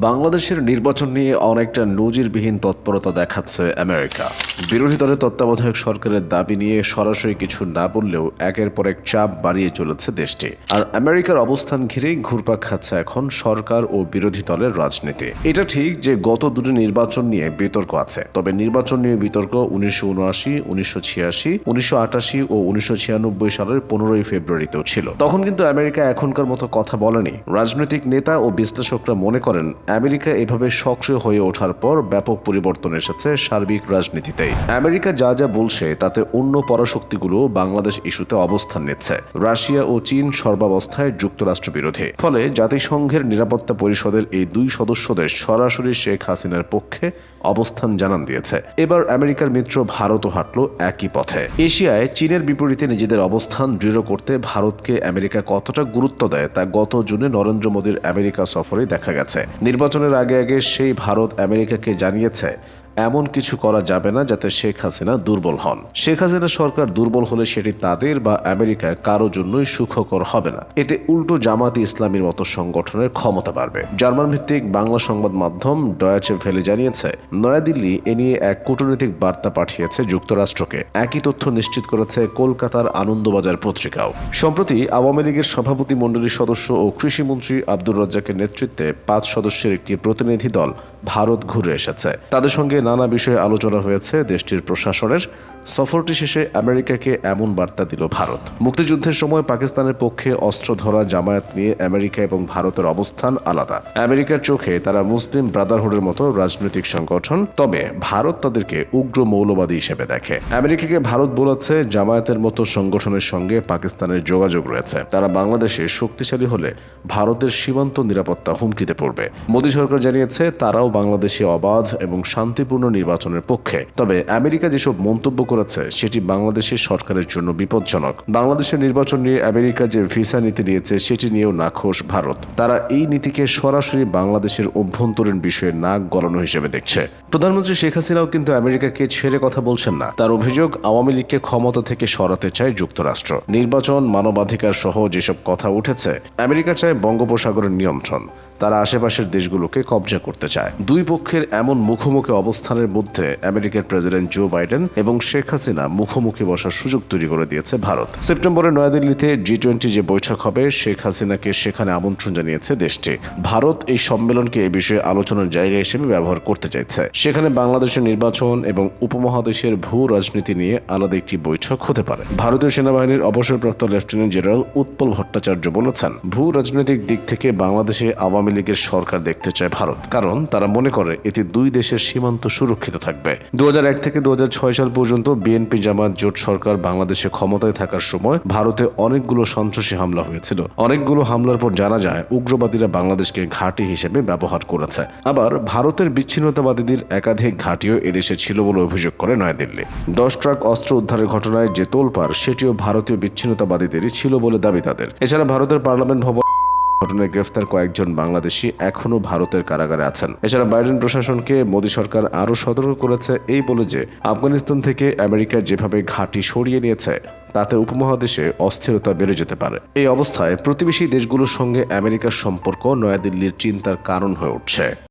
বাংলাদেশের নির্বাচন নিয়ে অনেকটা নজিরবিহীন তৎপরতা দেখাচ্ছে আমেরিকা। বিরোধী দলের তত্ত্বাবধায়ক সরকারের দাবি নিয়ে সরাসরি কিছু না বললেও একের পর এক চাপ বাড়িয়ে চলেছে দেশটি। আর আমেরিকার অবস্থান ঘিরেই ঘুরপাক খাচ্ছে এখন সরকার ও বিরোধী দলের রাজনীতি। এটা ঠিক যে গত দুটি নির্বাচন নিয়ে বিতর্ক আছে, তবে নির্বাচন নিয়ে বিতর্ক উনিশশো উনআশি, উনিশশো ছিয়াশি, উনিশশো আটাশি ও উনিশশো ছিয়ানব্বই সালের পনেরোই ফেব্রুয়ারিতেও ছিল। তখন কিন্তু আমেরিকা এখনকার মতো কথা বলেনি। রাজনৈতিক নেতা ও বিশ্লেষকরা মনে করেন আমেরিকা এভাবে সক্রিয় হয়ে ওঠার পর ব্যাপক পরিবর্তন এসেছে সার্বিক রাজনীতিতে। আমেরিকা যা যা বলছে, তাতে অন্য পরাশক্তিগুলো বাংলাদেশ ইস্যুতে অবস্থান নিচ্ছে। রাশিয়া ও চীন সর্বাবস্থায় যুক্তরাষ্ট্র বিরোধী ফলে জাতিসংঘের নিরাপত্তা পরিষদের এই দুই সদস্য দেশ সরাসরি শেখ হাসিনার পক্ষে অবস্থান জানান দিয়েছে। এবার আমেরিকার মিত্র ভারতও হাঁটল একই পথে। এশিয়ায় চীনের বিপরীতে নিজেদের অবস্থান দৃঢ় করতে ভারতকে আমেরিকা কতটা গুরুত্ব দেয়, তা গত জুনে নরেন্দ্র মোদীর আমেরিকা সফরে দেখা গেছে। নির্বাচনের আগে আগে সেই ভারত আমেরিকাকে জানিয়েছে। এমন কিছু করা যাবে না যাতে শেখ হাসিনা দুর্বল হন। শেখ হাসিনা সরকার দুর্বল হলে সেটি তাদের বা আমেরিকায় কারও জন্যই সুখকর হবে না। এতে উল্টো জামাতি ইসলামীর মতো সংগঠনের ক্ষমতা বাড়বে। জার্মান ভিত্তিক বাংলা সংবাদ মাধ্যম ডয়াচে ভেলে জানিয়েছে, নয়াদিল্লি এ নিয়ে এক কূটনৈতিক বার্তা পাঠিয়েছে যুক্তরাষ্ট্রকে। একই তথ্য নিশ্চিত করেছে কলকাতার আনন্দবাজার পত্রিকাও। সম্প্রতি আওয়ামী লীগের সভাপতি মণ্ডলীর সদস্য ও কৃষিমন্ত্রী আব্দুর রাজ্জাকের নেতৃত্বে পাঁচ সদস্যের একটি প্রতিনিধি দল ভারত ঘুরে এসেছে। তাদের সঙ্গে নানা বিষয়ে আলোচনা হয়েছে দেশটির প্রশাসনের সফরটি শেষে আমেরিকাকে এমন বার্তা দিল ভারত। মুক্তিযুদ্ধের সময় পাকিস্তানের পক্ষে অস্ত্র ধরা, জামায়াত নিয়ে আমেরিকা এবং ভারতের অবস্থান আলাদা। আমেরিকার চোখে তারা মুসলিম ব্রাদারহুডের মতো রাজনৈতিক সংগঠন, তবে ভারত তাদেরকে উগ্র মৌলবাদী হিসেবে দেখে। আমেরিকাকে ভারত বলেছে, জামায়াতের মতো সংগঠনের সঙ্গে পাকিস্তানের যোগাযোগ রয়েছে। তারা বাংলাদেশে শক্তিশালী হলে ভারতের সীমান্ত নিরাপত্তা হুমকিতে পড়বে। মোদী সরকার জানিয়েছে, তারাও বাংলাদেশে অবাধ এবং শান্তিপূর্ণ নির্বাচনের পক্ষে। তবে আমেরিকা যেসব মন্তব্য করেছে, সেটি বাংলাদেশের সরকারের জন্য বিপজ্জনক। বাংলাদেশের নির্বাচন নিয়ে আমেরিকা যে ভিসা নীতি নিয়েছে, সেটি নিয়েও নাখোশ ভারত। তারা এই নীতিকে সরাসরি বাংলাদেশের অভ্যন্তরীণ বিষয়ে নাক গলানো হিসেবে দেখছে। প্রধানমন্ত্রী শেখ হাসিনাও কিন্তু আমেরিকাকে ছেড়ে কথা বলছেন না। তার অভিযোগ, আওয়ামী লীগকে ক্ষমতা থেকে সরাতে চায় যুক্তরাষ্ট্র। নির্বাচন মানবাধিকার সহ যেসব কথা উঠেছে, আমেরিকা চায় বঙ্গোপসাগরের নিয়ন্ত্রণ। তারা আশেপাশের দেশগুলোকে কবজা করতে চায়। দুই পক্ষের এমন মুখোমুখি অবস্থানের মধ্যে আমেরিকার প্রেসিডেন্ট জো বাইডেন এবং শেখ হাসিনা মুখোমুখি বসার সুযোগ তৈরি করে দিয়েছে ভারত। সেপ্টেম্বরে নয়াদিল্লিতে জি টোয়েন্টি যে বৈঠক হবে, শেখ হাসিনাকে সেখানে আমন্ত্রণ জানিয়েছে দেশটি। ভারত এই সম্মেলনকে এ বিষয়ে আলোচনার জায়গা হিসেবে ব্যবহার করতে চাইছে। সেখানে বাংলাদেশের নির্বাচন এবং উপমহাদেশের ভূ রাজনীতি নিয়ে আলাদা একটি বৈঠক হতে পারে। ভারতীয় সেনাবাহিনীর অবসরপ্রাপ্ত লেফটেন্যান্ট জেনারেল উৎপল ভট্টাচার্য বলেছেন, ভূ রাজনৈতিক দিক থেকে বাংলাদেশে আওয়ামী লীগের সরকার দেখতে চায় ভারত। কারণ তারা মনে করে এতে দুই দেশের সীমান্ত সুরক্ষিত থাকবে। দু থেকে দু সাল পর্যন্ত বিএনপি জামাত জোট সরকার বাংলাদেশে ক্ষমতায় থাকার সময় ভারতে অনেকগুলো সন্ত্রাসী হামলা হয়েছিল। অনেকগুলো হামলার পর জানা যায়, উগ্রবাদীরা বাংলাদেশকে ঘাঁটি হিসেবে ব্যবহার করেছে। আবার ভারতের বিচ্ছিন্নতাবাদীদের একাধিক ঘাঁটিও এদেশে ছিল বলে অভিযোগ করে নয়াদিল্লি। দশ ট্রাক অস্ত্র উদ্ধারের ঘটনায় যে তোলপাড়, সেটিও ভারতীয় বিচ্ছিন্নতাবাদীদেরই ছিল বলে দাবি তাদের। এছাড়া ভারতের পার্লামেন্ট ভবন ঘটনায় গ্রেফতার কয়েকজন বাংলাদেশি এখনও ভারতের কারাগারে আছেন। এছাড়া বাইডেন প্রশাসনকে মোদী সরকার আরও সতর্ক করেছে এই বলে যে, আফগানিস্তান থেকে আমেরিকা যেভাবে ঘাঁটি সরিয়ে নিয়েছে, তাতে উপমহাদেশে অস্থিরতা বেড়ে যেতে পারে। এই অবস্থায় প্রতিবেশী দেশগুলোর সঙ্গে আমেরিকার সম্পর্ক নয়াদিল্লির চিন্তার কারণ হয়ে উঠছে।